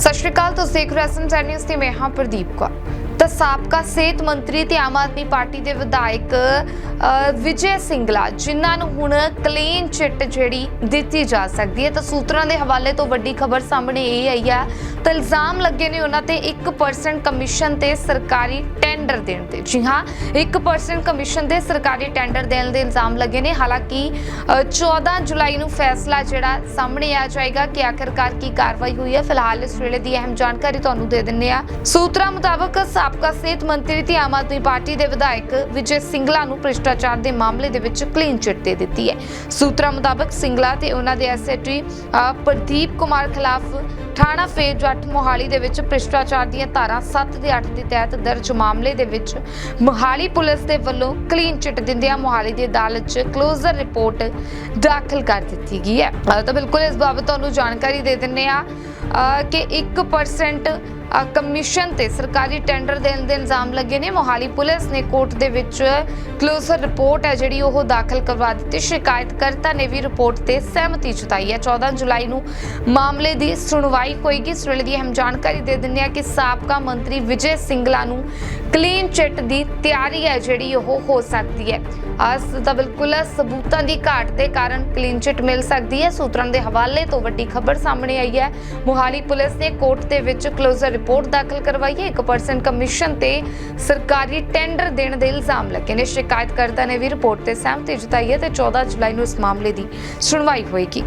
ਸਤਿ ਸ਼੍ਰੀ ਅਕਾਲ ਤੁਸੀਂ ਦੇਖ ਰਹੇ ਹੋ ਐਸਐਮ ਨਿਊਜ਼ ਤੇ ਮੈਂ ਹਾਂ ਪ੍ਰਦੀਪ ਕੌਰ। ਤਾਂ ਸਾਬਕਾ ਸਿਹਤ ਮੰਤਰੀ ਤੇ ਆਮ ਆਦਮੀ ਪਾਰਟੀ ਦੇ ਵਿਧਾਇਕ ਵਿਜੇ ਸਿੰਗਲਾ ਜਿਨ੍ਹਾਂ ਨੂੰ ਹੁਣ ਕਲੀਨ ਚਿੱਟ ਜਿਹੜੀ ਦਿੱਤੀ ਜਾ ਸਕਦੀ ਹੈ। ਤਾਂ ਸੂਤਰਾਂ ਦੇ ਹਵਾਲੇ ਤੋਂ ਵੱਡੀ ਖਬਰ ਸਾਹਮਣੇ ਇਹ ਆਈ ਹੈ ਤਾਂ ਇਲਜ਼ਾਮ ਲੱਗੇ ਨੇ ਉਹਨਾਂ ਤੇ 1% ਕਮਿਸ਼ਨ ਤੇ ਸਰਕਾਰੀ ਟੈਂਡਰ ਦੇਣ 'ਤੇ। ਜੀ ਹਾਂ 1% ਕਮਿਸ਼ਨ ਤੇ ਸਰਕਾਰੀ ਟੈਂਡਰ ਦੇਣ ਦੇ ਇਲਜ਼ਾਮ ਲੱਗੇ ਨੇ। ਹਾਲਾਂਕਿ ਅ, 14 ਜੁਲਾਈ ਨੂੰ ਫੈਸਲਾ ਜਿਹੜਾ ਸਾਹਮਣੇ ਆ ਜਾਏਗਾ ਕਿ ਆਖਿਰਕਾਰ ਕੀ ਕਾਰਵਾਈ ਹੋਈ ਹੈ। ਫਿਲਹਾਲ ਇਸ ਵੇਲੇ ਦੀ ਅਹਿਮ ਜਾਣਕਾਰੀ ਤੁਹਾਨੂੰ ਦੇ ਦਿੰਨੇ ਆ ਸੂਤਰਾਂ ਮੁਤਾਬਕ ਸਾਬਕਾ ਸਿਹਤ ਮੰਤਰੀ ਤੇ ਆਮ ਆਦਮੀ ਪਾਰਟੀ ਦੇ ਵਿਧਾਇਕ ਵਿਜੇ ਸਿੰਗਲਾ ਨੂੰ ਭ੍ਰਿਸ਼ਟਾਚਾਰ ਦੇ ਮਾਮਲੇ ਦੇ ਵਿੱਚ ਕਲੀਨ ਚਿੱਟ ਦੇ ਦਿੱਤੀ ਹੈ। ਸੂਤਰਾਂ ਮੁਤਾਬਕ ਸਿੰਗਲਾ ਤੇ ਉਹਨਾਂ ਦੇ ਐਸਐਚਟੀ ਪ੍ਰਦੀਪ ਕੁਮਾਰ ਖਿਲਾਫ ਥਾਣਾ ਫੇਰ ਜੱਟ ਮੋਹਾਲੀ ਦੇ ਵਿੱਚ ਭ੍ਰਿਸ਼ਟਾਚਾਰ ਦੀਆਂ ਧਾਰਾ 7 ਤੇ 8 ਦੇ ਤਹਿਤ ਦਰਜ ਮਾਮਲੇ ਦੇ ਵਿੱਚ ਮੋਹਾਲੀ ਪੁਲਿਸ ਦੇ ਵੱਲੋਂ ਕਲੀਨ ਚਿੱਟ ਦਿੰਦਿਆਂ ਮੋਹਾਲੀ ਦੀ ਅਦਾਲਤ 'ਚ ਕਲੋਜ਼ਰ ਰਿਪੋਰਟ ਦਾਖਲ ਕਰ ਦਿੱਤੀ ਗਈ ਹੈ। ਤਾਂ ਬਿਲਕੁਲ ਇਸ ਬਾਬਤ ਤੁਹਾਨੂੰ ਜਾਣਕਾਰੀ ਦੇ ਦਿੰਨੇ ਆ ਕਿ 1% ਕਮਿਸ਼ਨ ਤੇ ਸਰਕਾਰੀ ਟੈਂਡਰ ਦੇਣ ਦੇ ਇਲਜ਼ਾਮ ਲੱਗੇ ਨੇ। ਮੋਹਾਲੀ ਪੁਲਿਸ ਨੇ ਕੋਰਟ ਦੇ ਵਿੱਚ ਕਲੋਜ਼ਰ ਰਿਪੋਰਟ ਹੈ ਜਿਹੜੀ ਉਹ ਦਾਖਲ ਕਰਵਾ ਦਿੱਤੀ। ਸ਼ਿਕਾਇਤਕਰਤਾ ਨੇ ਵੀ ਰਿਪੋਰਟ ਤੇ ਸਹਿਮਤੀ ਜਤਾਈ ਹੈ। 14 ਜੁਲਾਈ ਨੂੰ ਮਾਮਲੇ ਦੀ ਸੁਣਵਾਈ ਹੋਏਗੀ। ਇਸ ਵੇਲੇ ਦੀ ਅਹਿਮ ਜਾਣਕਾਰੀ ਦੇ ਦਿੰਦੇ ਆ ਕਿ ਸਾਬਕਾ ਮੰਤਰੀ ਵਿਜੇ ਸਿੰਗਲਾ ਨੂੰ ਕਲੀਨ ਚਿੱਟ ਦੀ ਤਿਆਰੀ ਹੈ ਜਿਹੜੀ ਉਹ ਹੋ ਸਕਦੀ ਹੈ। ਅਸ ਤਾਂ ਬਿਲਕੁਲ ਸਬੂਤਾਂ ਦੀ ਘਾਟ ਦੇ ਕਾਰਨ ਕਲੀਨ ਚਿੱਟ ਮਿਲ ਸਕਦੀ ਹੈ। ਸੂਤਰਾਂ ਦੇ ਹਵਾਲੇ ਤੋਂ ਵੱਡੀ ਖਬਰ ਸਾਹਮਣੇ ਆਈ ਹੈ। ਮੋਹਾਲੀ ਪੁਲਿਸ ਨੇ ਕੋਰਟ ਦੇ ਵਿੱਚ ਕਲੋਜ਼ਰ ਰਿਪੋਰਟ ਦਾਖਲ ਕਰਵਾਈ ਹੈ 1% ਕਮਿਸ਼ਨ ਤੇ ਸਰਕਾਰੀ ਟੈਂਡਰ ਦੇਣ ਦੇ ਇਲਜ਼ਾਮ ਲੱਗੇ ਨੇ। ਸ਼ਿਕਾਇਤਕਰਤਾ ਨੇ ਵੀ ਰਿਪੋਰਟ ਤੇ ਸਹਿਮਤੀ ਜਤਾਈ ਹੈ ਤੇ 14 ਜੁਲਾਈ ਨੂੰ ਇਸ ਮਾਮਲੇ ਦੀ ਸੁਣਵਾਈ ਹੋਏਗੀ।